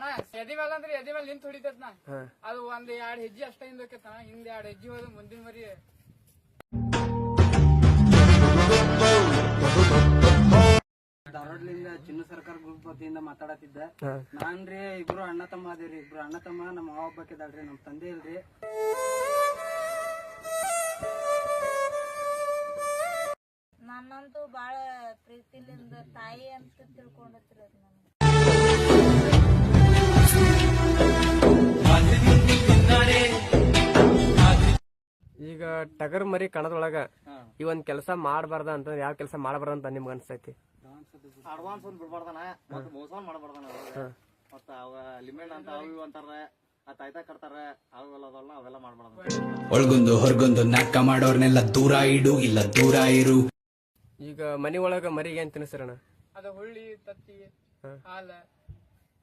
ಅಣ್ಣ ಎದಿ ಮೇಲೆ ಅಂದ್ರೆ ಎದಿ ಮೇಲೆ ನಿಂತ ಹೊಡಿತೈತ್ ನಾ. ಅದು ಒಂದ್ ಎರಡ್ ಹೆಜ್ಜೆ ಅಷ್ಟೇ ಹಿಂದ್ ಹೋಕೈತ ಅಣ್ಣ ಹಿಂದ್ ಎರಡ್ ಹೆಜ್ಜೆ ಹೋದ ಮುಂದಿನ ಮರಿ ಧಾರವಾಡಲಿಂದ ಚಿನ್ನ ಸರ್ಕಾರ ಗ್ರೂಪ್ ವತಿಯಿಂದ ಮಾತಾಡತಿದ್ದೆ ನಾನ್ ರೀ ಇಬ್ರು ಅಣ್ಣ ತಮ್ಮ ಅದೇರಿ ಇಬ್ರು ಅಣ್ಣ ತಮ್ಮ ನಮ್ಮ ಮಾವ ಒಬ್ಬಾಕಿದಾಳ್ರಿ ನಮ್ ತಂದೆ ಇಲ್ರಿ. ನನ್ನಂತೂ ಬಾಳ ಪ್ರೀತಿಲಿಂದ ತಾಯಿ ಅಂತ ತಿಳ್ಕೊಂಡತ್ರಿ ಅದ್ ಈಗ ಟಗರ್ ಮರಿ ಕಣದೊಳಗ ಈ ಒಂದ್ ಕೆಲಸ ಮಾಡಬಾರ್ದ ಅಂತ ಯಾವ ಕೆಲಸ ಮಾಡಬಾರ್ದ ಅಂತ ನಿಮ್ಗೆ ಅನ್ಸೈತಿ? ಅಡ್ವಾನ್ಸ್ ಒಂದ್ ಬಿಡ್ಬಾರ್ದನ? ಮತ್ತ ಮೋಸ ಮಾಡಬಾರ್ದನ ಮತ್ತ ಅವ ಲಿಮಿಟ್ ಅಂತ ಅವು ಇವು ಅಂತಾರ ಆ ತಾಯ್ತಾ ಕಟ್ತಾರ ಅವೆಲ್ಲ ಅದಲ್ಲ ಅವೆಲ್ಲ ಮಾಡ್ಬಾರ್ದ ಒಳಗೊಂದು ಹೊರಗೊಂದು ನಾಟಕ ಮಾಡೋರ್ನೆಲ್ಲ ದೂರ ಇಡು ಇಲ್ಲ ದೂರ ಇರು. ಈಗ ಮನಿ ಒಳಗ ಮರಿಗೆ ಏನ್ ತಿನ್ನಿಸ್ರಣ ಅದ ಹುಳ್ಳಿ ತತ್ತಿ. ಹಾಲ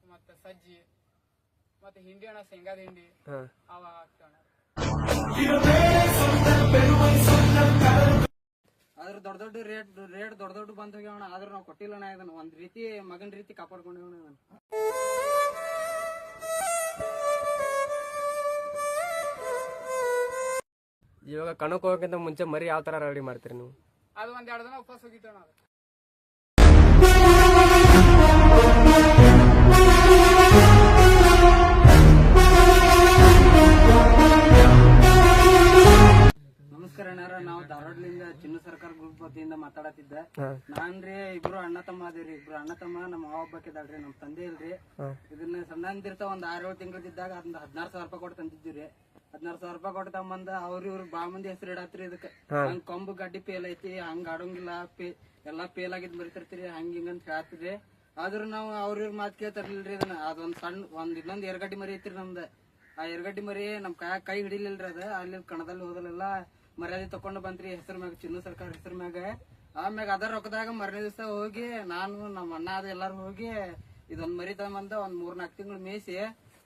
ಮತ್ತ ಸಜ್ಜಿ ಮತ್ತೆ ಹಿಂಡಿ ಅಣ್ಣ ಶೇಂಗಾದ ಹಿಂಡಿ ಹಾ. ಅವ ಹಾಕ್ತೇವಣ್ಣ. ಆದ್ರ ದೊಡ್ಡ ದೊಡ್ಡ ರೇಟ್ ರೇಟ್ ದೊಡ್ಡ ದೊಡ್ಡ ಬಂದ್ ಹೋಗ್ಯಾವಣ ಆದ್ರೆ ನಾವ್ ಕೊಟ್ಟಿಲ್ಲಣ್ಣ ಇದನ್ನ. ಒಂದ್ ರೀತಿ ಮಗನ್ ರೀತಿ ಕಾಪಾಡ್ಕೊಂಡೇವಣ ಇದನ್ನ. ಇವಾಗ ಕಣಕ್ ಹೋಗಕ್ಕಿಂತ ಮುಂಚೆ ಮರಿ ಯಾವ ತರ ರೆಡಿ ಮಾಡ್ತೀರಿ ನೀವು? ಅದು ಒಂದ್ ಎರಡು ದಿನ ಉಪವಾಸ ಹೋಗಿತ್ತಣ್ಣ ನಾವು ಧಾರವಾಡಲಿಂದ ಚಿನ್ನ ಸರ್ಕಾರ ಗ್ರೂಪ್ ವತಿಯಿಂದ ಮಾತಾಡತ್ತಿದ್ದ. ನಾನ್ರಿ ಇಬ್ರು ಅಣ್ಣ ತಮ್ಮ ಅದೇರಿ. ಇಬ್ರು ಅಣ್ಣ ತಮ್ಮ ನಮ್ಮ ಮಾವ ಒಬ್ಬಾಕಿದಾಳ್ರಿ ನಮ್ ತಂದೆ ಇಲ್ರಿ. ಇದನ್ನ ಸಣ್ಣಂದಿರ್ತಾವ ಒಂದ್ ಆರ್ ಏಳು ತಿಂಗಳಿದ್ದಾಗ ಅದನ್ನ ಹದಿನಾರು ಸಾವಿರ ರೂಪಾಯಿ ಕೊಟ್ಟು ತಂದಿದ್ದೀರಿ ಹದಿನಾರು ಸಾವಿರ ರೂಪಾಯಿ ಕೊಟ್ಟು ತಮ್ಮಂದ ಅವ್ರ ಇವ್ರ ಬಾ ಮಂದಿ ಹೆಸರು ಇಡತ್ರಿ ಇದಕ್ಕ. ಹಂಗ ಕೊಂಬು ಗಡ್ಡಿ ಪೇಲ್ ಐತಿ ಹಂಗ ಆಡೋಂಗಿಲ್ಲ ಪೇ ಎಲ್ಲಾ ಪೇಲ್ ಆಗಿದ್ ಬರಿತಿರ್ತೀರಿ ಹಂಗ ಹಿಂಗಂತ ಹೇಳ್ತಿದ್ರಿ. ಆದ್ರೂ ನಾವು ಅವ್ರ ಇವ್ರ ಮಾತ್ ಕೇಳ್ತಾರಿಲ್ರಿ ಇದನ್ನ. ಅದೊಂದ್ ಸಣ್ಣ ಒಂದ್ ಇನ್ನೊಂದ್ ಎರಗಡ್ಡಿ ಮರಿ ಐತ್ರಿ ನಮ್ದ. ಆ ಎರಗಡ್ಡಿ ಮರಿ ನಮ್ ಕೈ ಕೈ ಹಿಡಿಲಿಲ್ರಿ ಅದ. ಅಲ್ಲಿ ಕಣದಲ್ಲಿ ಹೋದಲೆಲ್ಲ ಮರ್ಯಾದೆ ತಕೊಂಡು ಬಂದ್ರಿ ಹೆಸರ ಮ್ಯಾಗ ಚಿನ್ನು ಸರ್ಕಾರ ಹೆಸರ ಮ್ಯಾಗ. ಆಮ್ಯಾಗ ಅದರ ರೊಕ್ಕದಾಗ ಮರನೇ ದಿವಸ ಹೋಗಿ ನಾನು ನಮ್ಮ ಅಣ್ಣ ಅದ ಎಲ್ಲಾರು ಹೋಗಿ ಇದೊಂದ್ ಮರಿ ತಗೊಂಬಂದ ಒಂದ್ ಮೂರ್ ನಾಲ್ಕು ತಿಂಗಳು ಮೇಯಿಸಿ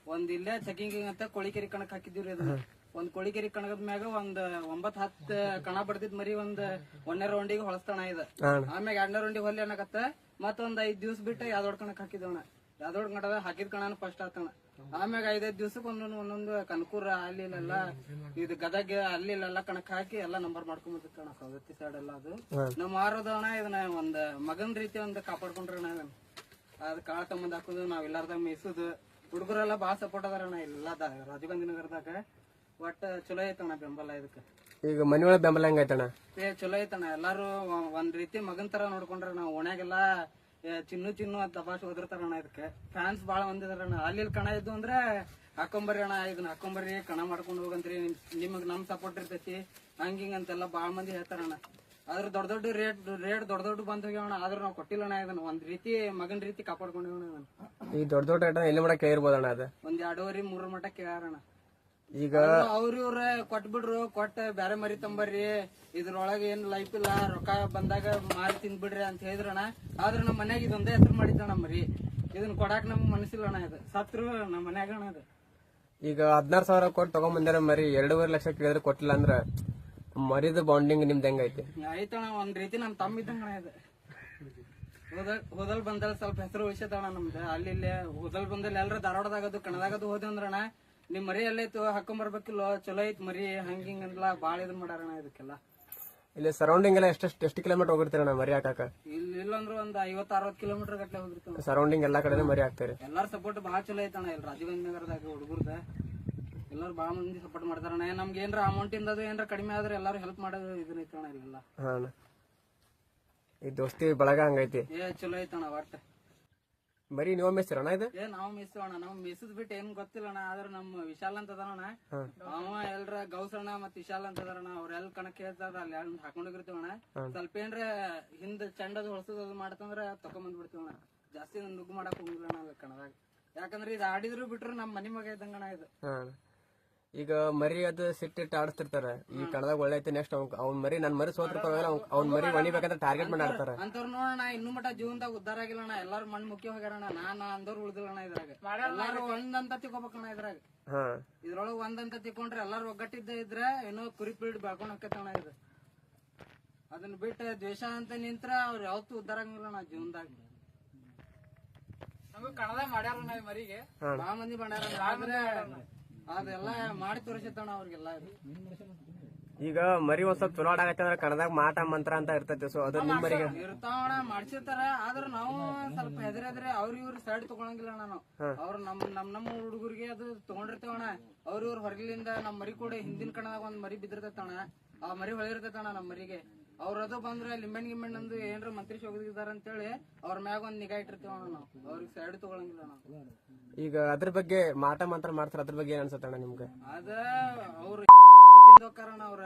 ಒಂದ್ ಇಲ್ಲೇ ಚೆಕಿಂಗ್ ಅಂತ ಕೊಳಿಕೆರಿ ಕಣಕ್ ಹಾಕಿದಿವ್ರಿ ಅದನ್ನ ಒಂದ್ ಕೊಳಿಕೆರಿ ಕಣಗದ ಮ್ಯಾಗ ಒಂದ್ ಒಂಬತ್ ಹತ್ತ ಕಣ ಬಡ್ದಿದ್ ಮರಿ ಒಂದ್ ಒಂದನೇ ರೌಂಡಿಗೆ ಹೊಳಸ್ತಣ ಇದ. ಆಮ್ಯಾಗ ಎರಡನೇ ರೌಂಡಿಗೆ ಹೊಲಿ ಅನ್ನಕತ್ತ ಮತ್ತೊಂದ್ ಐದ್ ದಿವ್ಸ ಬಿಟ್ಟ ಯಾವ್ದೊಡ್ ಕಣಕ್ ಹಾಕಿದವಣ ಯಾವ್ದೊಡ್ ಕಣದ ಹಾಕಿದ ಕಣ ಫಸ್ಟ್ ಆತಣ ಆಮ್ಯಾಗ ಐದೈದ್ ದಿವ್ಸಕ್ಕೆ ಒಂದೊಂದು ಒಂದೊಂದು ಕನಕೂರ ಅಲ್ಲಿ ಇಲ್ಲೆಲ್ಲ ಇದು ಗದಗ ಅಲ್ಲಿ ಇಲ್ಲೆಲ್ಲ ಕಣಕ್ ಹಾಕಿ ಎಲ್ಲಾ ನಂಬರ್ ಮಾಡ್ಕೊಂಡ್ ಕಣ ಸವದತ್ತಿ ಸೈಡ್ ಎಲ್ಲ ಅದು. ನಮ್ಮ ಮಾರೋದವಣ ಇದನ್ನ ಒಂದ್ ಮಗನ್ ರೀತಿ ಒಂದ್ ಕಾಪಾಡ್ಕೊಂಡ್ರ ಅದ್ ಕಾಳ ತಮ್ಮಂದ್ ಹಾಕುದು ನಾವ್ ಎಲ್ಲಾರ್ದಾಗ ಮೇಯ್ಸುದು. ಹುಡುಗರೆಲ್ಲ ಬಾಳ ಸಪೋರ್ಟ್ ಅದಾರಣ್ಣ ಎಲ್ಲದ ರಾಜೀವ್ ನಗರದಾಗ. ಒಟ್ಟ ಚಲೋ ಐತಣ್ಣ ಬೆಂಬಲ ಇದಕ್ಕ. ಈಗ ಮನೆಯೊಳಗೆ ಬೆಂಬಲ ಹೆಂಗೈತಣ್ಣ ಏ ಚಲೋ ಐತಣ್ಣ ಎಲ್ಲಾರು ಒಂದ್ ರೀತಿ ಮಗನ್ ತರ ನೋಡ್ಕೊಂಡ್ರ ನಾವು ಓಣ್ಯಾಗೆಲ್ಲ ಚಿನ್ನು ಚಿನ್ನು ಅಂತ ತಪಾಸ್ ಓದಿರ್ತಾರಣ್ಣ ಇದಕ್ಕೆ. ಫ್ಯಾನ್ಸ್ ಬಾಳ ಮಂದಿದಾರಣ್ಣ ಅಲ್ಲಿ ಕಣ ಇದ್ದು ಅಂದ್ರೆ ಹಾಕೊಂಬರಿ ಅಣ್ಣ ಇದನ್ನ ಹಾಕೊಂಬರ್ರಿ ಕಣ ಮಾಡ್ಕೊಂಡು ಹೋಗಂತ್ರಿ. ನಿಮಗೆ ನಮ್ ಸಪೋರ್ಟ್ ಇರ್ತೈತಿ. ಹಂಗ ಹಿಂಗ ಅಂತೆಲ್ಲ ಬಾಳ ಮಂದಿ ಹೇಳ್ತಾರಣ್ಣ ಆದ್ರ ದೊಡ್ಡ ದೊಡ್ಡ ರೇಟ್ ರೇಟ್ ದೊಡ್ಡ ದೊಡ್ಡ ಬಂದ್ ಹೋಗ್ಯಾವಣ ಆದ್ರೆ ನಾವು ಕೊಟ್ಟಿಲ್ಲಣ್ಣ ಇದನ್ನ. ಒಂದ್ ರೀತಿ ಮಗನ್ ರೀತಿ ಕಾಪಾಡ್ಕೊಂಡೇವಣ್ಣ ಈ ದೊಡ್ಡ ದೊಡ್ಡ ಐಟಮ್ ಎಲ್ಲಿ ಮಾಡಕ್ ಕೇಳಿರ್ಬೋದಣ್ಣ ಅದ? ಒಂದ್ ಎರಡೂವರೆ ಮೂರ್ ಮಟ್ಟ ಕೇಳಾರಣ್ಣ ಈಗ ಅವ್ರ ಇವ್ರ ಕೊಟ್ಬಿಡ್ರು ಕೊಟ್ಟ ಬ್ಯಾರೆ ಮರಿ ತಂಬರ್ರಿ ಇದ್ರೊಳಗ ಏನ್ ಲೈಫ್ ಇಲ್ಲ ರೊಕ್ಕ ಬಂದಾಗ ಮಾರಿ ತಿಂದ್ಬಿಡ್ರಿ ಅಂತ ಹೇಳಿದ್ರಣ ಆದ್ರ ನಮ್ಮ ಮನ್ಯಾಗ ಇದೊಂದೇ ಹೆಸರು ಮಾಡಿದ್ದಣ್ಣ ಮರಿ. ಇದನ್ನ ಕೊಡಾಕ್ ನಮ್ಗ್ ಮನಸ್ಸಿಲ್ಲಣ್ಣ ಇದು. ಸತ್ರು ನಮ್ಮ ಮನ್ಯಾಗ ಅಣ್ಣ ಅದು ಈಗ ಹದಿನಾರು ಸಾವಿರ ಕೊಟ್ಟು ತಗೊಂಬಂದಾರ ಮರಿ ಎರಡೂವರೆ ಲಕ್ಷ ಕೇಳಿದ್ರೆ ಕೊಟ್ಟಿಲ್ಲ ಅಂದ್ರ ಮರಿದ ಬಾಂಡಿಂಗ್ ನಿಮ್ದು ಹೆಂಗೈತಿ ಆಯ್ತಣ್ಣ ಒಂದ್ ರೀತಿ ನಮ್ ತಮ್ಮ ಇದ್ದಂಗಣ ಇದು. ಹೋದಲ್ ಹೋದಲ್ ಬಂದಲ್ ಸ್ವಲ್ಪ ಹೆಸರು ಉಳಿಸತಣ್ಣ ನಮ್ದು. ಅಲ್ಲಿ ಇಲ್ಲಿ ಹೋದಲ್ ಬಂದಲ್ಲಿ ಎಲ್ರ ಧಾರವಾಡದಾಗದು ಕನ್ನಡದಾಗದು ಹೋದೆ ಅಂದ್ರಣ್ಣ. ನಿಮ್ ಮರಿ ಎಲ್ಲೈತು ಹಾಕೊಂಬರ್ಬೇಕಿಲ್ಲೋ ಚಲೋ ಐತ್ ಮರಿ ಹಂಗ ಹಿಂಗಲ್ಲ ಬಾಳ ಇದನ್ ಮಾಡಾರಣ ಇದಕ್ಕೆಲ್ಲ. ಇಲ್ಲಿ ಸರೌಂಡಿಂಗ್ ಎಲ್ಲ ಎಷ್ಟು ಎಷ್ಟು ಕಿಲೋಮೀಟರ್ ಹೋಗಿರ್ತೀರಣ್ಣ ಮರಿ ಹಾಕಾಕ ಇಲ್ಲಿ ಇಲ್ಲಂದ್ರ ಒಂದ್ ಐವತ್ ಅರವತ್ ಕಿಲೋಮೀಟರ್ ಗಟ್ಟಲೆ ಹೋಗಿರ್ತೀವಿ ಸರೌಂಡಿಂಗ್ ಎಲ್ಲಾ ಕಡೆ ಮರಿ ಹಾಕ್ತಾರೆ. ಎಲ್ಲಾರ ಸಪೋರ್ಟ್ ಬಾಳ ಚಲೋ ಐತಣ್ಣ ಇಲ್ಲಿ ರಾಜೀವ್ ನಗರದಾಗ ಹುಡುಗರ್ದ. ಎಲ್ಲಾರು ಬಾಳ ಮಂದಿ ಸಪೋರ್ಟ್ ಮಾಡ್ತಾರಣ್ಣ. ನಮ್ಗೆ ಏನ್ರ ಅಮೌಂಟ್ ಇಂದ ಏನ್ರ ಕಡಿಮೆ ಆದ್ರೆ ಎಲ್ಲಾರು ಹೆಲ್ಪ್ ಮಾಡೋದು ಇದನ್ನ ಐತಣ್ಣ ಇಲ್ಲೆಲ್ಲ. ಹಾ. ಈ ದೋಸ್ತಿ ಬಳಗ ಹಂಗೈತಿ. ಏ ಚಲೋ ಐತಣ್ಣ ಒಟ್ಟ. ಮರಿ ನೀವು ಮೇಸ್ತಿರಣ್ಣ ಇದು? ಏ ನಾವು ಮಿಸ್ ಅಣ್ಣ ನಾವು ಮಿಸ್ದ್ ಬಿಟ್ಟು ಏನ್ ಗೊತ್ತಿಲ್ಲ ಅಣ್ಣ ಆದ್ರ ನಮ್ಮ ವಿಶಾಲ್ ಅಂತ ಅದಾನಣ್ಣ ಅವ ಎಲ್ರ ಗೌಸಣ್ಣ ಮತ್ ವಿಶಾಲ್ ಅಂತ ಅದಾರಣ ಅವ್ರ ಎಲ್ ಕಣಕ್ ಹೇಳ್ತಾರ ಅಲ್ಲಿ ಅಲ್ಲಿ ಹಾಕೊಂಡಿರ್ತೀವಣ ಸ್ವಲ್ಪ ಏನ್ರ ಹಿಂದ್ ಚಂಡದ್ ಹೊಳ್ಸೋದ್ ಮಾಡ್ತಂದ್ರ ತಕೊಂಬಂದ್ ಬಿಡ್ತೀವಣ ಜಾಸ್ತಿ ನುಗ್ಗು ಮಾಡಕ್ ಹೋಗಿಲ್ಲ ಅಲ್ಲಿ ಕಣದಾಗ. ಯಾಕಂದ್ರ ಇದು ಆಡಿದ್ರು ಬಿಟ್ರು ನಮ್ ಮನಿ ಮಗ ಇದ್ದಂಗಣ ಇದು. ಅಣ್ಣ. ಈಗ ಮರಿ ಅದು ಸಿಟ್ಟಿಟ್ಟು ಆಡಿಸ್ತಿರ್ತಾರ. ಈ ಕಣದಾಗ ಒಳ್ಳೆ ಐತಿ ನೆಕ್ಸ್ಟ್ ಅವ್ನ ಮರಿ ನನ್ ಮರಿ ಸೋತಿರ್ತಾವ ಅವ್ನ ಮರಿ ಒಣಿಬೇಕಂತ ಟಾರ್ಗೆಟ್ ಮಾಡಿ ಆಡ್ತಾರ. ಅಂತವ್ರ ನೋಡೋಣ ಇನ್ನು ಮಟ ಜೀವನದಾಗ ಉದ್ದಾರ ಆಗಿಲ್ಲಣ್ಣ ಎಲ್ಲಾರು ಮಣ್ಣು ಮುಖ್ಯ ಹೋಗ್ಯಾರಣ್ಣ ನಾನ್ ಅಂದವ್ರು ಉಳ್ದಿಲ್ಲಣ್ಣ ಇದ್ರಾಗ. ಎಲ್ಲಾರು ಒಂದಂತ ತಿಳ್ಕೊಬೇಕಣ್ಣ ಇದ್ರಾಗ. ಹಾ. ಇದ್ರೊಳಗ ಒಂದಂತ ತಿಕ್ಕೊಂಡ್ರೆ ಎಲ್ಲಾರು ಒಗ್ಗಟ್ಟಿದ್ದ ಇದ್ರೆ ಏನೋ ಕುರಿ ಪೀಡ್ ಬೆಳ್ಕೊಂಡ್ ಹಾಕತ್ತಣ್ಣ ಇದು. ಅದನ್ನ ಬಿಟ್ಟು ದ್ವೇಷ ಅಂತ ನಿಂತ್ರ ಅವ್ರ ಯಾವತ್ತೂ ಉದ್ದಾರ ಆಗಿಲ್ಲಣ್ಣ ಜೀವನದಾಗ. ಹಂಗ ಕಣದ ಮಾಡ್ಯಾರಣ್ಣ ಈ ಮರಿಗೆ. ಬಾ ಮಂದಿ ಮಾಡ್ಯಾರ ಅದೆಲ್ಲ ಮಾಡಿ ಅವ್ರಿಗೆಲ್ಲ. ಈಗ ಮರಿ ಒಂದ್ ಸ್ವಲ್ಪ ಚಲೋ ಆಡಾಕತ್ತಂದ್ರ ಅಂದ್ರೆ ಕನ್ನಡದಾಗ ಮಾಟ ಮಂತ್ರ ಅಂತ ಇರ್ತೈತಿ. ಸೊ ಅದು ನಿಮ್ ಮರಿಗೆ? ಇರ್ತಾವಣ ಮಾಡ್ಸಿರ್ತಾರ. ಆದ್ರ ನಾವು ಸ್ವಲ್ಪ ಹೆದರೆದ್ರೆ ಅವ್ರ ಇವ್ರ ಸೈಡ್ ತಗೊಳಂಗಿಲ್ಲ ನಾನು ಅವ್ರ ನಮ್ ನಮ್ ನಮ್ಮ ಹುಡುಗರಿಗೆ ಅದು ತಗೊಂಡಿರ್ತೇವಣ ಅವ್ರ ಇವ್ರ ಹೊರಗಿಲಿಂದ ನಮ್ ಮರಿ ಕೂಡ ಹಿಂದಿನ ಕಣದಾಗ ಒಂದ್ ಮರಿ ಬಿದ್ದಿರ್ತೈತಣ ಆ ಮರಿ ಹೊಳಿರ್ತೈತಣ್ಣ ನಮ್ ಮರಿಗೆ. ಅವ್ರ ಅದು ಬಂದ್ರೆ ಲಿಂಬೆಣ್ ಗಿಂಬೆಣ್ ಅಂದು ಏನ್ರ ಮಂತ್ರಿ ಹೋಗಿದಾರ ಅಂತೇಳಿ ಅವ್ರ ಮ್ಯಾಗ ಒಂದ್ ನಿಗಾ ಇಟ್ಟಿರ್ತೇವಣ ನಾವು. ಅವ್ರಿಗೆ ಸೈಡ್ ತಗೊಳಂಗಿಲ್ಲ ನಾವು ಈಗ ಅದ್ರ ಬಗ್ಗೆ ಮಾಟ ಮಂತ್ರ ಮಾಡ್ತಾರ ಅದ್ರ ಬಗ್ಗೆ ಏನ್ ಅನ್ಸತ್ತಣ್ಣ ನಿಮ್ಗೆ? ಅದ ಅವ್ರ ತಿಂದೋಕಾರಣ ಅವ್ರ.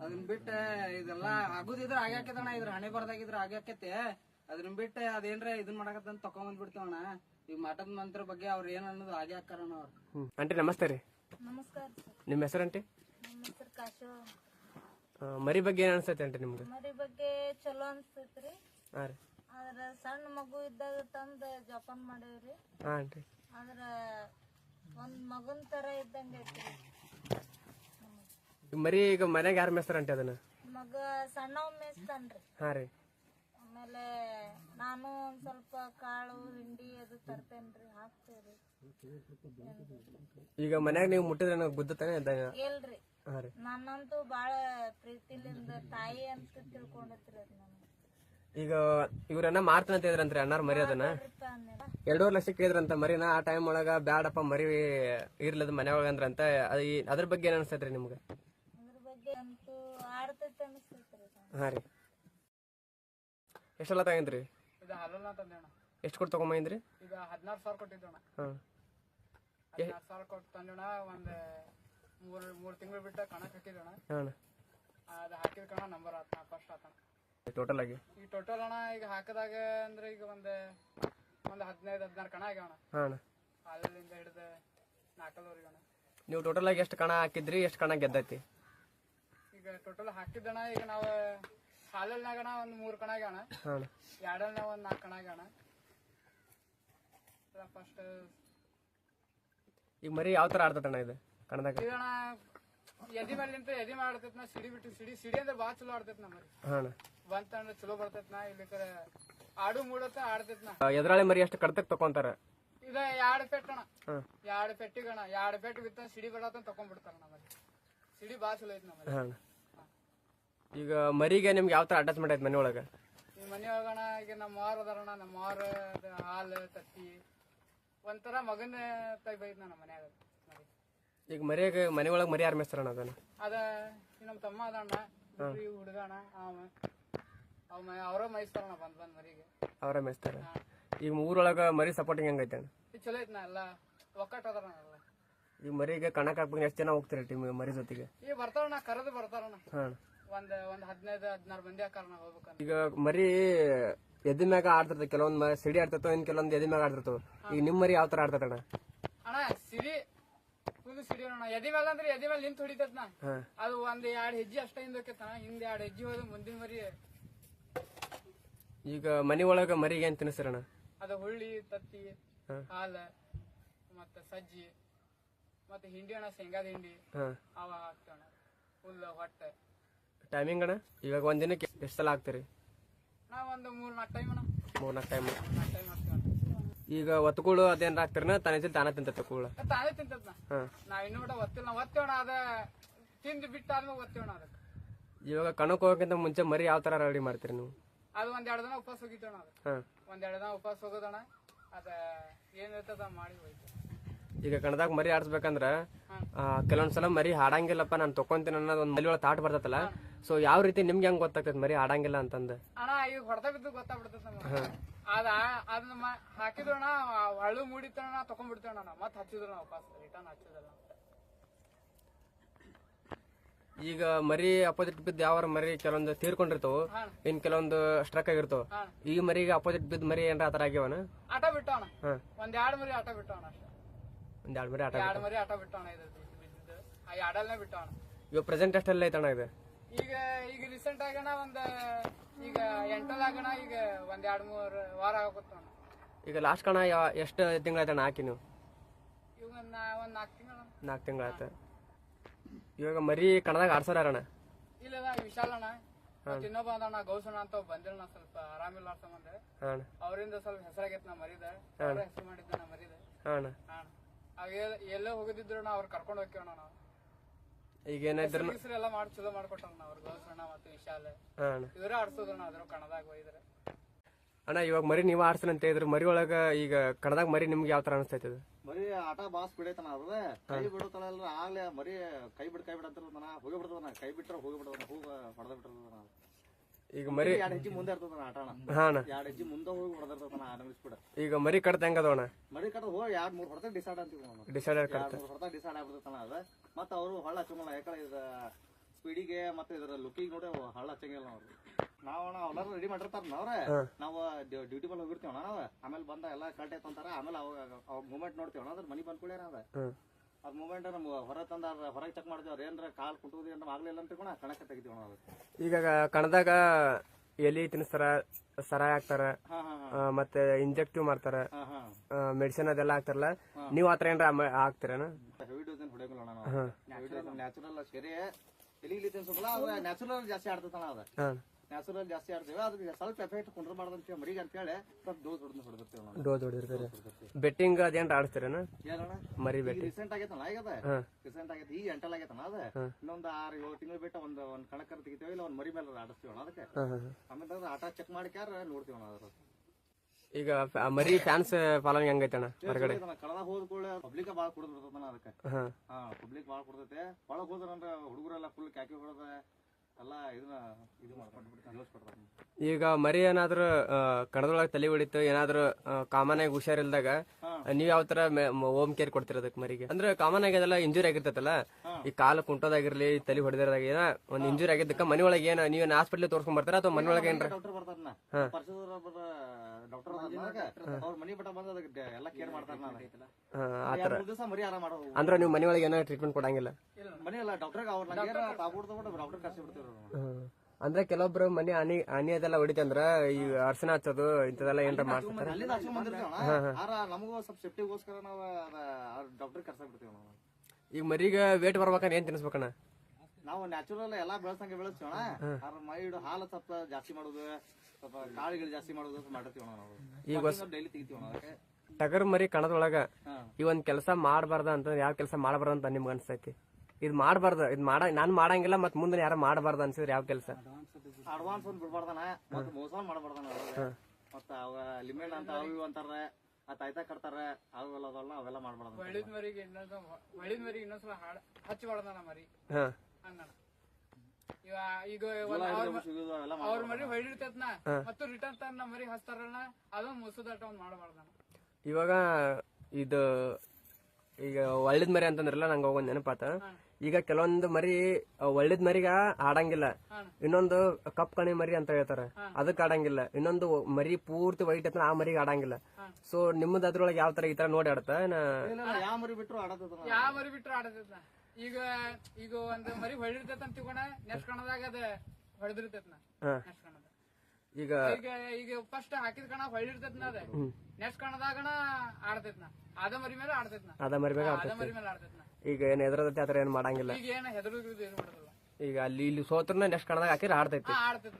ಅದನ್ ಬಿಟ್ಟ ಇದೆಲ್ಲ ಆಗುದಿದ್ರ ಆಗ್ಯಾಕತಣ ಇದ್ರ ಹಣೆ ಬರ್ದಾಗಿದ್ರ ಆಗ್ಯಾಕತೆ. ಅದನ್ ಬಿಟ್ಟ ಅದೇನ್ರ ಇದನ್ ಮಾಡಕತ್ತಂತ ತಕೊಂಡ್ ಬಿಡ್ತೇವಣ ಈ ಮಾಟದ ಮಂತ್ರ ಬಗ್ಗೆ ಅವ್ರ ಏನ್ ಅನ್ನೋದು ಆಗ್ಯಾಕರಣ ಅವ್ರ. ಅಂಟಿ ಆಂಟಿ ನಮಸ್ತೆ ರೀ. ನಮಸ್ಕಾರ ಸರ್. ನಿಮ್ಮ ಹೆಸರು ಆಂಟಿ? ನಮ್ಮ ಹೆಸರು ಕಾಶು ಆ, ಮರಿ ಬಗ್ಗೆ ಏನ್ ಅನ್ಸತ್ತೆ ಅಂತ ನಿಮ್ಗೆ ಮರಿ ಬಗ್ಗೆ ಚಲೋ ಅನ್ಸ್ತೈತ್ರಿ ಹಾ ರೀ. ಆದ್ರ ಸಣ್ಣ ಮಗು ಇದ್ದಾಗ ತಂದ ಜೋಪಾನ ಮಾಡೇವ್ರಿ. ಹಾ ರೀ ಆದ್ರ ಒಂದ್ ಮಗನ್ ತರ ಇದ್ದಂಗ ಐತ್ರಿ. ಈ ಮರಿ ಈಗ ಮನ್ಯಾಗ ಯಾರು ಮೇಸ್ತಾರ ಅದನ್ನ? ಮಗ ಸಣ್ಣವ್ ಮೇಯ್ಸ್ತಾನ್ರಿ ಹಾ ರೀ. ಆಮೇಲೆ ನಾನು ಒಂದ್ ಸ್ವಲ್ಪ ಕಾಳು ಹಿಂಡಿ ಅದು ತರ್ತೇನ್ರಿ ಹಾಕ್ತೇವ್ರಿ. ಈಗ ಮನ್ಯಾಗ ನೀವು ಮುಟ್ಟಿದ್ರೆ ನನಗೆ ಗುದ್ದತಾನೆ ಇಲ್ರಿ ಹಾ ರೀ ನನ್ನಂತೂ ಬಾಳ ಪ್ರೀತಿಲಿಂದ ತಾಯಿ ಅಂತ ತಿಳ್ಕೊಂಡತ್ರಿ ಅದ್ ನನ್ಗೆ ಈಗ ಇವ್ರನ್ನ ಮಾರ್ತಾನ ಅಂತ ಇದ್ರಂತ್ರಿ ಅಣ್ಣಾರ್ ಮರಿ ಅದನ್ನ? ಎರಡೂವರೆ ಲಕ್ಷ ಕೇಳಿದ್ರಂತ ಮರಿನ ಆ ಟೈಮ್ ಒಳಗ ಬ್ಯಾಡಪ್ಪ ಮರಿ ಇರ್ಲದ ಮನೆ ಒಳಗ ಅಂದ್ರಂತ ಅದ್ ಈ- ಅದ್ರ ಬಗ್ಗೆ ಏನ್ ಅನ್ಸತ್ರಿ ನಿಮ್ಗೆ? ಅದ್ರ ಬಗ್ಗೆ ಅಂತೂ ಆಡ್ತೈತೆ ಅನಿಸ್ತೈತ್ರಿ. ಹಾ ರೀ. ಎಷ್ಟೆಲ್ಲ ತಗೊಂಡ್ರಿ? ಇದು ಹಾಲಲ್ಲ ತಂದೇಣ ಎಷ್ಟು ಕೊಟ್ಟು ತಗೊಂಬಂದ್ರಿ? ಈಗ ಹದಿನಾರು ಸಾವಿರ ಕೊಟ್ಟಿದ್ದೋಣ ಹಾ. ಹದಿನಾರು ಸಾವಿರ ಕೊಟ್ಟು ತಂದಣ ಒಂದ್ ಮೂರ್ ಮೂರ್ ತಿಂಗಳು ಬಿಟ್ಟ ಕಣಕ್ ಅಣ್ಣ ಹಾ ಅದ್ ಹಾಕಿದ ಕಣ ನಂಬರ್ ಆತ ಫಸ್ಟ್ ಆತಣ ಟೋಟಲ್ ಆಗಿ? ಈಗ ಟೋಟಲ್ ಅಣ್ಣ ಈಗ ಹಾಕದಾಗ ಅಂದ್ರೆ ಈಗ ಒಂದ್ ಒಂದ್ ಹದಿನೈದು ಹದಿನಾರು ಕಣ ಆಗ್ಯಾವಣ ಹಾ ಅಣ್ಣ ಹಾಲಲ್ಲಿಂದ ಹಿಡಿದು ನಾಲ್ಕಲ್ವರೆಗೆ ಅಣ್ಣ ನೀವು ಟೋಟಲ್ ಆಗಿ ಎಷ್ಟು ಕಣ ಹಾಕಿದ್ರಿ ಎಷ್ಟು ಕಣ ಗೆದ್ದೈತಿ? ಈಗ ಟೋಟಲ್ ಹಾಕಿದ್ದಣ ಈಗ ನಾವು ಹಾಲಲ್ನಾಗಣ ಒಂದ್ ಮೂರ್ ಕಣ ಆಗ್ಯಾವಣ ಹಾ ಅಣ್ಣ ಎರಡಲ್ನ ಒಂದ್ ನಾಲ್ಕು ಕಣ ಆಗ್ಯಾವಣ ಫಸ್ಟ್ ಈಗ ಮರಿ ಯಾವ ತರ ಆಡ್ತಣ್ಣ ಇದು? ಕಣದಾಗ. ಎದಿ ಮೇಲೆ ನಿಂತು ಎದಿ ಮಾಡ್ತೈತ್ ನಾ ಸಿಡಿ ಬಿಟ್ಟು ಸಿಡಿ ಸಿಡಿ ಅಂದ್ರೆ ಬಾಳ ಚಲೋ ಆಡ್ತೈತ್ ನಾ ಮರಿ. ಹಾ ಅಣ್ಣ. ಬಂತಂದ್ರೆ ಚಲೋ ಬರ್ತೈತ್ ನಾ ಇಲ್ಲಿ ಆಡು ಮೂಡತ್ತ ಆಡ್ತೈತ್ ನಾ. ಎದುರಾಳಿ ಮರಿ ಎಷ್ಟು ಕಡ್ತಕ್ ತಕೊಂತಾರ? ಇದ ಎರಡ್ ಪೆಟ್ ಅಣ್ಣ. ಪೆಟ್ಟಿ ಎರಡ್ ಪೆಟ್ಟಿಗಣ ಎರಡ್ ಪೆಟ್ ಬಿತ್ತ ಸಿಡಿ ಬಿಡತ್ತ ತಕೊಂಡ್ಬಿಡ್ತಾರ ನಮ್ಮಲ್ಲಿ ಸಿಡಿ ಬಾಳ ಚಲೋ ಐತ್ ನಮ್ಮಲ್ಲಿ ಈಗ ಮರಿಗೆ ನಿಮ್ಗೆ ಯಾವ ತರ ಅಟ್ಯಾಚ್ಮೆಂಟ್ ಐತೆ ಮನೆ ಒಳಗ? ಈ ಮನೆ ಹೋಗೋಣ ಈಗ ನಮ್ಮ ಮಾರ್ ಅದಾರಣ ನಮ್ಮ ಮಾರ್ ಹಾಲು ತತ್ತಿ. ಒಂಥರ ಮಗನ ತೈ ಐತ್ ನಮ್ಮ ಮನ್ಯಾಗ. ಈಗ ಮರಿಯಾಗ ಮನೆ ಒಳಗೆ ಮರಿ ಯಾರು ಮೇಸ್ತಾರಣ್ಣ ಅದನ್ನ. ಅದ ಈ ನಮ್ಮ ತಮ್ಮ ಅದಣ್ಣ ಹುಡುಗಣ ಅವ ಅವ ಅವರ ಮೈಸ್ತಾರಣ ಬಂದ್ ಬಂದ್ ಮರಿಗೆ. ಅವರ ಮೇಸ್ತಾರ ಈಗ ಊರೊಳಗ ಮರಿ ಸಪೋರ್ಟಿಂಗ್ ಹೆಂಗೈತೆ ಅಣ್ಣ? ಚಲೋ ಐತ್ನ ಎಲ್ಲ ಒಕ್ಕಟ್ ಅದಾರ ಎಲ್ಲ. ಈಗ ಮರಿಗೆ ಕಣಕ್ ಹಾಕ್ಬೇಕು ಎಷ್ಟು ಜನ ಹೋಗ್ತಾರೆ ಟೀಮ್ ಮರಿ ಜೊತೆಗೆ? ಈಗ ಬರ್ತಾರಣ್ಣ ಕರೆದು ಬರ್ತಾರಣ್ಣ ಹಾ ಅಣ್ಣ. ಒಂದ್ ಒಂದ್ ಹದಿನೈದು ಹದಿನಾರು ಮಂದಿ ಆಕಾರ ನಾ ಹೋಗ್ಬೇಕಂತ ಈಗ ಮರಿ ಎದ್ದಿ ಮ್ಯಾಗ ಆಡ್ತಿರ್ತದೆ ಕೆಲವೊಂದ್ ಸಿಡಿ ಆಡ್ತಿರ್ತಾವ ಇನ್ ಕೆಲವೊಂದ್ ಎದಿ ಮ್ಯಾಗ ಆಡ್ತಿರ್ತಾವ. ಈಗ ನಿಮ್ ಮರಿ ಯಾವ ತರ ಆಡ್ತೈತಣ್ಣ ಅಣ್ಣ ಸಿಡಿ ಫುಲ್ ಸಿಡಿ ಅಣ್ಣ. ಎದಿ ಮೇಲೆ ಅಂದ್ರೆ ಎದಿ ಮೇಲೆ ನಿಂತು ಹೊಡಿತೈತ್ ನಾ. ಅದು ಒಂದ್ ಎರಡ್ ಹೆಜ್ಜೆ ಅಷ್ಟ ಹಿಂದಕ್ಕೆ ಹಿಂದೆ ಎರಡ್ ಹೆಜ್ಜೆ ಹೋದ ಮುಂದಿನ ಮರಿ. ಈಗ ಮನಿ ಒಳಗ ಮರಿಗೆ ಏನ್ ತಿನ್ನಿಸ್ರಣ ಅದ ಹುಳ್ಳಿ ತತ್ತಿ. ಹಾಲ ಮತ್ತ ಸಜ್ಜಿ ಮತ್ತೆ ಹಿಂಡಿ ಅಣ್ಣ ಶೇಂಗಾದ ಹಿಂಡಿ. ಅವ ಹಾಕ್ತಣ ಫುಲ್ ಹೊಟ್ಟೆ. ಟೈಮಿಂಗ್ ಅಣ್ಣ? ಇವಾಗ ಒಂದಿನಕ್ಕೆ ದಿನಕ್ಕೆ ಎಷ್ಟು ಸಲ ಹಾಕ್ತೀರಿ? ನಾ ಒಂದು ಮೂರ್ ನಾಲ್ಕು ಟೈಮ್ ಅಣ್ಣ ಮೂರ್ನಾಲ್ಕು ಟೈಮ್ ನಾಲ್ಕು ಟೈಮ್ ಹಾಕ್ತೇವಣ್ಣ ಈಗ ಒತ್ತುಗಳು ಅದೇನ್ ಹಾಕ್ತಾರನ? ತಾನೇ ತಾನ ತಿಂತ ಕೂಳ ತಾನೇ ತಿಂತದ್ ನಾ ಹಾ. ನಾವ್ ಇನ್ನೂ ಕೂಡ ಒತ್ತಿಲ್ಲ ಅದ ತಿಂದು ಬಿಟ್ಟಾದ್ಮೇಲೆ ಅದಕ್ಕೆ ಇವಾಗ ಕಣಕ್ ಹೋಗಕ್ಕಿಂತ ಮುಂಚೆ ಮರಿ ಯಾವ ತರ ರೆಡಿ ಮಾಡ್ತೀರಿ ನೀವು? ಅದು ಒಂದೆರಡು ದಿನ ಉಪವಾಸ ಹೋಗಿದ್ದೋಣ ಅದು. ಒಂದೆರಡು ದಿನ ಉಪವಾಸ ಹೋಗೋದಣ್ಣ ಅದ ಏನ್ ಇರ್ತದ ಮಾಡಿ ಹೋಯ್ತು. ಈಗ ಕಣದಾಗ ಮರಿ ಆಡ್ಸ್ಬೇಕಂದ್ರ ಕೆಲವೊಂದ್ಸಲ ಮರಿ ಹಾಡಂಗಿಲ್ಲಪ್ಪ ನಾನು ತಕೊಂತೀನಿ ಅನ್ನೋದು ಒಂದ್ ಮಲಿ ಒಳಗೆ ತಾಟ್ ಬರ್ತತಲ್ಲ? ಸೊ ಯಾವ ರೀತಿ ನಿಮ್ಗೆ ಹೆಂಗ್ ಗೊತ್ತಾಗ್ತದ ಮರಿ ಆಡಂಗಿಲ್ಲ ಅಂತಂದು? ಅಣ್ಣ ಈಗ ಹೊಡೆದ ಬಿದ್ದು ಗೊತ್ತಾಗ್ಬಿಡ್ತದ ಅದ ಅದನ್ನ ಹಾಕಿದ್ರಣ ಹಳ್ಳು ಮೂಡಿತಣ್ಣ ತಕೊಂಡ್ಬಿಡ್ತೇವಣ್ಣ ಮತ್ ಮತ್ತೆ ಹಚ್ಚಿದ್ರು ನಾವು ವಾಪಸ್ ರಿಟರ್ನ್ ಹಚ್ಚಿದ್ರಲ್ಲ. ಈಗ ಮರಿ ಅಪೋಸಿಟ್ ಬಿದ್ದ ಯಾವ ಮರಿ ಕೆಲವೊಂದು ತೀರ್ಕೊಂಡಿರ್ತಾವ ಇನ್ ಕೆಲವೊಂದು ಸ್ಟ್ರಕ್ ಆಗಿರ್ತಾವ. ಈ ಮರಿಗೆ ಅಪೋಸಿಟ್ ಬಿದ್ದ ಮರಿ ಏನ್ರ ಆತರ ಆಗ್ಯಾವನ ಆಟ ಬಿಟ್ಟವಣ ಒಂದೆರಡು ಒಂದ್ ಎರಡ್ ಮರಿ ಆಟ ಬಿಟ್ಟವಣ ಅಷ್ಟೇ. ಒಂದ್ ಎರಡ್ ಮರಿ ಆಟ ಎರಡ್ ಮರಿ ಆಟ ಬಿಟ್ಟವಣ ಇದು ಬಿದ್ದಿದ್ದು ಆ ಬಿಟ್ಟವಣ ಇವಾಗ ಪ್ರೆಸೆಂಟ್ ಅಷ್ಟೆಲ್ಲ ಐತಣ್ಣ ಇದು? ಈಗ ಈಗ ರೀಸೆಂಟ್ ಆಗಣ ಒಂದ ಈಗ ಎಂಟಲ್ ಆಗಣ ಈಗ ಒಂದ್ ಎರಡ್ ಮೂರ್ ವಾರ ಆಗುತ್ತವಣ ಈಗ ಲಾಸ್ಟ್ ಕಣ ಎಷ್ಟು ತಿಂಗಳಾಯ್ತಣ್ಣ ಹಾಕಿ ನೀವು? ಈಗ ಒಂದ್ ನಾ- ಒಂದ್ ನಾಲ್ಕು ತಿಂಗಳ ನಾಲ್ಕು ತಿಂಗಳಾಯ್ತ. ಇವಾಗ ಮರಿ ಕಣದಾಗ ಆಡ್ಸಾರ ಅಣ್ಣ ಇಲ್ಲ ವಿಶಾಲ ಅಣ್ಣ. ಇನ್ನೊಬ್ಬ ಅದಣ್ಣ ಗೌಸಣ್ಣ ಅಂತ ಒಬ್ಬ ಬಂದಿಲ್ಲ ನಾ ಸ್ವಲ್ಪ ಆರಾಮಿಲ್ಲ ಸಂಬಂಧ ಹಾ ಅವರಿಂದ ಸ್ವಲ್ಪ ಹೆಸರಾಗೈತ್ ನಾ ಮರಿದ. ಅವ್ರ ಹೆಸರು ಮಾಡಿದ್ದ ನಾ ಮರಿದ. ಹಾಂ ಅಣ್ಣ. ಅವ್ ಎಲ್- ಎಲ್ಲೇ ಹೋಗಿದ್ರು ನಾ ಅವ್ರ ಕರ್ಕೊಂಡ್ ಹೋಗ್ಯವಣ ನಾವು. ಈಗ ಏನಾಯ್ತು ಹೆಸರು ಎಲ್ಲ ಮಾಡಿ ಚಲೋ ಮಾಡ್ಕೊಟ್ಟಾರ ನಾ ಅವ್ರ. ಗೌಸಣ್ಣ ಮತ್ತು ವಿಶಾಲ. ಅಣ್ಣ. ಇವರೇ ಆಡ್ಸೋದ್ರ ನಾ ಅದ್ರ ಕಣದಾಗ ಒಯ್ದ್ರೆ. ಅಣ್ಣ ಇವಾಗ ಮರಿ ನೀವು ಆಡ್ಸನ್ ಅಂತ ಹೇಳಿದ್ರು ಮರಿ ಒಳಗ ಈಗ ಕಣದಾಗ ಮರಿ ನಿಮ್ಗೆ ಯಾವ ತರ ಅನಿಸ್ತೈತೆ ಅದು? ಬರೀ ಆಟ ಬಾಸ್ ಬಿಡೈತನ ಅದ. ಕೈ ಬಿಡುತ್ತಲ್ಲ ಆಗ್ಲೇ ಮರಿ ಕೈ ಬಿಡ್ ಕೈ ಬಿಡ ಅಂತಿರ್ತನ ಹೋಗಿ ಬಿಡ್ತದನ ಕೈ ಬಿಟ್ರ ಹೋಗಿ ಬಿಡ್ತದನ ಹೋಗ ಹೊಡೆದ ಬಿಟ್ಟಿರ್ತದನ ಈಗ ಮರಿ ಎರಡ್ ಹೆಜ್ಜೆ ಮುಂದೆ ಇರ್ತದನ ಆಟ ಅಣ್ಣ. ಎರಡ್ ಹೆಜ್ಜೆ ಮುಂದೆ ಹೋಗಿ ಹೊಡೆದಿರ್ತದನ ಆನಂದಿಸ್ಬಿಡ ಈಗ ಮರಿ ಕಡ್ದ ಹೆಂಗದ ಅಣ್ಣ? ಮರಿ ಕಡತ ಹೋಗಿ ಎರಡ್ ಮೂರ್ ಹೊಡೆದ ಡಿಸೈಡ್ ಅಂತೀವಿ ಡಿಸೈಡ್ ಕಡ್ತ ಮೂರ್ ಹೊಡೆತ ಡಿಸೈಡ್ ಆಗ್ಬಿಡ್ತಾನ ಅದ. ಮತ್ತ ಅವರು ಹಳ್ಳ ಚುಮಲ ಯಾಕಂದ್ರೆ ಇದ ಸ್ಪೀಡಿಗೆ ಮತ್ತೆ ಇದರ ಲುಕ್ಕಿಗೆ ನೋಡಿ ಹಳ್ಳ ಹಚ್ಚಂಗಿಲ್ಲ ನಾವು ನಾವಣ್ಣ ಎಲ್ಲಾರು ರೆಡಿ ಮಾಡಿರ್ತಾರ ನಾವ್ರ ನಾವು ಡ್ಯೂಟಿ ಮೇಲೆ ಹೋಗಿರ್ತೀವಣ ನಾವ್. ಆಮೇಲೆ ಬಂದ ಎಲ್ಲ ಕರೆಕ್ಟ್ ತಂತಾರ ಆಮೇಲೆ ಅವಾಗ ಅವಾಗ ಮೂಮೆಂಟ್ ನೋಡ್ತೀವಣ ಅದ್ರ ಮನಿ ಬಂದ್ ಕೂಡ ಅದ ಅದ್ ಮೂಮೆಂಟ್ ನಮ್ ಹೊರ ತಂದ ಹೊರಗೆ ಚೆಕ್ ಮಾಡ್ತೀವಿ ಅವ್ರ ಏನ್ರ ಕಾಲ್ ಕುಂಟುವುದು ಏನ್ರ ಆಗ್ಲಿಲ್ಲ ಅಂತ ಕೂಡ ಕಣಕ್ಕೆ ತೆಗಿತೀವಣ ಅದು ಈಗ ಕಣದಾಗ ಎಲಿ ತಿನ್ನಿಸ್ತಾರ ಸರಾಯ ಹಾಕ್ತಾರ ಮತ್ತೆ ಇಂಜೆಕ್ಟಿವ್ ಮಾಡ್ತಾರ ಮೆಡಿಸಿನ್ ಅದೆಲ್ಲ ಹಾಕ್ತಾರಲ್ಲ. ನೀವ್ ಆತರ ಏನ್ರ ಹಾಕ್ತೀರೇನ? ನ್ಯಾಚುರಲ್ ಸರಿ. ಎಲ್ಲಿ ಇಲ್ಲಿ ತಿನ್ಸೋಕಲ್ಲ ಅದು ನ್ಯಾಚುರಲ್ ಜಾಸ್ತಿ ಆಡ್ತೈತಣ ಅದ ನ್ಯಾಚುರಲ್ ಜಾಸ್ತಿ ಆಡ್ತೇವೆ ಅದಕ್ಕೆ ಸ್ವಲ್ಪ ಎಫೆಕ್ಟ್ ಕುಂಡ್ರಬಾರ್ದು ಅಂತ ಮರಿಗೆ ಅಂತ ಹೇಳಿ ಸ್ವಲ್ಪ ಡೋಸ್ ಹೊಡೆದು ಹೊಡೆದಿರ್ತೀವಿ ನಾವು ಡೋಸ್ ಹೊಡಿರ್ತಾರೆ ಬೆಟ್ಟಿಂಗ್ ಅದೇನ್ ಆಡಿಸ್ತೀರೇನ? ಏನಣ್ಣ? ಮರಿ ಬೆಟ್ಟಿ ರೀಸೆಂಟ್ ಆಗೈತಲ್ಲ ಈಗ? ಅದ. ರೀಸೆಂಟ್ ಆಗೈತೆ ಈಗ ಎಂಟಲ್ ಆಗೈತಲ್ಲ ಅದ ಇನ್ನೊಂದ್ ಆರು ಏಳು ತಿಂಗಳು ಬಿಟ್ಟು ಒಂದ್ ಒಂದ್ ಕಣಕರ್ ತೆಗಿತೀವಿ ಇಲ್ಲ ಒಂದ್ ಮರಿ ಮೇಲೆ ಆಡಿಸ್ತೀವಿ ಅದಕ್ಕೆ. ಆಮೇಲೆ ಆಟ ಚೆಕ್ ಮಾಡ್ಕ್ಯಾರ ನೋಡ್ತೀವಿ ಅದ್ರ ಈಗ ಮರಿ ಫ್ಯಾನ್ಸ್ ಫಾಲೋವಿಂಗ್ ಹೆಂಗೈತೆ ಅಣ್ಣ? ಹೊರಗಡೆ? ಕಳೆದ ಹೋದ ಕೂಡ ಪಬ್ಲಿಕ್ ಬಾಳ ಕುಡಿದ್ ಅದಕ್ಕೆ. ಹಾ. ಹಾ ಪಬ್ಲಿಕ್ ಬಾಳ ಕೊಡ್ತೈತೆ. ಒಳಗ್ ಹೋದ್ರ ಅಂದ್ರೆ ಹುಡುಗರೆಲ್ಲ ಫುಲ್ ಕ್ಯಾಕಿ ಹೊಡೆದ ಎಲ್ಲ ಇದನ್ನ ಇದು ಮಾಡ್ಕೊಂಡು ಬಿಡ್ತಾರೆ ಈಗ ಮರಿ ಏನಾದ್ರೂ ಕಡದೊಳಗೆ ಕಣದೊಳಗೆ ತಲೆ ಹೊಡಿತು ಏನಾದ್ರೂ ಕಾಮನ್ ಆಗಿ ಹುಷಾರಿಲ್ದಾಗ ನೀವ್ ಯಾವ ತರ ಹೋಮ್ ಕೇರ್ ಕೊಡ್ತೀರ ಅದಕ್ಕೆ ಮರಿಗೆ? ಅಂದ್ರೆ ಕಾಮನ್ ಆಗಿ ಅದೆಲ್ಲ ಇಂಜುರಿ ಆಗಿರ್ತೈತಲ್ಲ? ಈ ಕಾಲು ಕುಂಟೋದಾಗಿರ್ಲಿ ತಲೆ ಹೊಡೆದಿರೋದಾಗ ಏನ ಒಂದ್ ಇಂಜುರಿ ಆಗಿದ್ದಕ್ಕ ಮನಿ ಒಳಗೆ ಏನ ನೀವೇನ್ ಹಾಸ್ಪಿಟ್ಲ್ ತೋರ್ಸ್ಕೊಂಡ್ ಬರ್ತಾರ ಅಥವಾ ಮನಿ ಒಳಗೆ ಏನ್ರ? ಡಾಕ್ಟರ್ ಪರಿಚಯದವ್ರ ಡಾಕ್ಟರ್ ಅವ್ರ ಮನಿ ಬಿಟ್ಟ ಬಂದ ಅದಕ್ಕೆ ಎಲ್ಲ ಕೇರ್ ಮಾಡ್ತಾರ ನಾನು. ಹಾ, ಆತರ ಮೂರ್ ಆರಾಮ ಮಾಡೋ ಅಂದ್ರೆ ನೀವು ಮನಿ ಒಳಗೆ ಏನೋ ಟ್ರೀಟ್ಮೆಂಟ್ ಕೊಡಂಗಿಲ್ಲ? ಮನಿ ಅಲ್ಲ ಡಾಕ್ಟರ್ ಅವ್ರ ಡಾಕ್ಟರ್ ಕರ್ಸಿ ಬಿಡ್ತೀವಿ. ಅಂದ್ರೆ ಕೆಲವೊಬ್ರು ಮನೆ ಹನಿ ಹನಿ ಅದೆಲ್ಲ ಹೊಡಿತಂದ್ರ ಈ ಅರ್ಶನ ಹಚ್ಚೋದು ಇಂಥದೆಲ್ಲ ಏನ್ರ ಮಾಡ್ತಾರೆ? ನಮಗೂ ಸ್ವಲ್ಪ ಸೇಫ್ಟಿಗೋಸ್ಕರ ನಾವು ಡಾಕ್ಟರ್ ಕರ್ಸ ಬಿಡ್ತೀವಿ ನಾವು. ಈಗ ಮರಿಗೆ ವೇಟ್ ಬರ್ಬೇಕಂದ್ರೆ ಏನ್ ತಿನ್ಸ್ಬೇಕಣ್ಣ? ನಾವು ನ್ಯಾಚುರಲ್ ಎಲ್ಲಾ ಬೆಳೆಸಂಗೆ ಬೆಳೆಸೋಣ ಅದ್ರ ಮೈಡ್ ಹಾಲು ಸ್ವಲ್ಪ ಜಾಸ್ತಿ ಮಾಡೋದು ಸ್ವಲ್ಪ ಕಾಳುಗಳು ಜಾಸ್ತಿ ಮಾಡೋದು ಅಂತ ಮಾಡಿರ್ತೀವಣ ನಾವು. ಡೈಲಿ ತೆಗಿತೀವಣ ಅದಕ್ಕೆ. ಟಗರ್ ಮರಿ ಕಣದೊಳಗ ಈ ಒಂದ್ ಕೆಲಸ ಮಾಡಬಾರ್ದ ಅಂತ ಯಾವ ಕೆಲಸ ಮಾಡಬಾರ್ದ ಅಂತ ನಿಮ್ಗೆ ಅನ್ಸ್ತೈತಿ? ಇದ್ ಮಾಡಬಾರ್ದು ಇದ್ ಮಾಡ ನಾನ್ ಮಾಡಂಗಿಲ್ಲ ಮತ್ ಮುಂದೆ ಯಾರು ಮಾಡಬಾರ್ದು ಅನ್ಸಿದ್ರೆ ಯಾವ ಕೆಲಸ? ಅಡ್ವಾನ್ಸ್ ಒಂದ್ ಬಿಡ್ಬಾರ್ದನ ಮತ್ತ ಮೋಸ ಮಾಡ್ಬಾರ್ದನ ಮತ್ತ ಅವ ಲಿಮಿಟ್ ಅಂತ ಅವು ಇವು ಅಂತಾರ ಆ ತಾಯ್ತಾ ಕಟ್ತಾರ ಅವೆಲ್ಲ ಅದಲ್ಲ ಅವೆಲ್ಲ ಮಾಡ್ಬಾರ್ದು ಒಳ್ಳಿದ ಮರಿಗೆ ಇನ್ನೊಂದ್ ಹೊಳಿದ ಮರಿಗೆ ಇನ್ನೊಂದ್ಸಲ ಹಾಡ್ ಹಚ್ಚಿ ಹೊಡೆದಾನ ಮರಿ. ಹಾ. ಹಂಗಣ ಇವ ಈಗ ಒಂದ್ ಅವ್ರ ಅವೆಲ್ಲ ಅವ್ರ ಮರಿ ಹೊಳಿರ್ತೈತ್ನ ಮತ್ತು ರಿಟರ್ನ್ ತನ್ನ ಮರಿ ಹಚ್ತಾರಲ್ಲ ಅದೊಂದ್ ಮುಸುದಾಟ ಒಂದ್ ಮಾಡಬಾರ್ದನ ಇವಾಗ ಇದು ಈಗ ಒಳ್ಳೇದ್ ಮರಿ ಅಂತಂದ್ರಲ್ಲ ನಂಗೆ ಒಂದ್ ನೆನಪಾತ. ಈಗ ಕೆಲವೊಂದು ಮರಿ ಒಳ್ಳೇದ್ ಮರಿಗ ಆಡಂಗಿಲ್ಲ. ಇನ್ನೊಂದು ಕಪ್ ಕಣಿ ಮರಿ ಅಂತ ಹೇಳ್ತಾರ. ಅದಕ್ಕೆ ಆಡಂಗಿಲ್ಲ. ಇನ್ನೊಂದು ಮರಿ ಪೂರ್ತಿ ವೈಟ್ ಐತನ ಆ ಮರಿಗೆ ಆಡಂಗಿಲ್ಲ. ಸೊ ನಿಮ್ಮದ ಅದ್ರೊಳಗೆ ಯಾವ ತರ ಈ ತರ ನೋಡಿ ಆಡತ್ತ? ಯಾವ ಮರಿ ಬಿಟ್ರು ಆಡತ್ತದ ಯಾವ ಮರಿ ಬಿಟ್ರ ಆಡತೈತ್ನ ಈಗ ಈಗ ಒಂದು ಮರಿ ಹೊಳಿರ್ತೈತ್ ಅಂತ ತಿಳ್ಕೊಂಡ ನೆಕ್ಸ್ಟ್ ಕಣದಾಗ ಅದ. ಈಗ ಈಗ ಈಗ ಫಸ್ಟ್ ಹಾಕಿದ ಕಣ ಹೊಳಿರ್ತೈತ್ನ ಅದ. ನೆಕ್ಸ್ಟ್ ಕಣದಾಗಣ ಆಡ್ತೈತ್ನ ಅದ ಮರಿ ಮೇಲೆ ಆಡ್ತೈತ್ನ ಅದ ಮರಿ ಮ್ಯಾಗ ಮೇಲೆ ಆಡ್ತೈತ್ನ ಈಗ ಏನ್ ಎದುರದತ್ತೆ ಆತರ ಏನ್ ಮಾಡಂಗಿಲ್ಲ. ಈಗ ಅಲ್ಲಿ ಇಲ್ಲಿ ಸೋತ್ರನ ನೆಕ್ಸ್ಟ್ ಕಣದಾಗ ಹಾಕಿದ್ರೆ ಆಡ್ತೈತಿ. ಆಡ್ತೈತಿ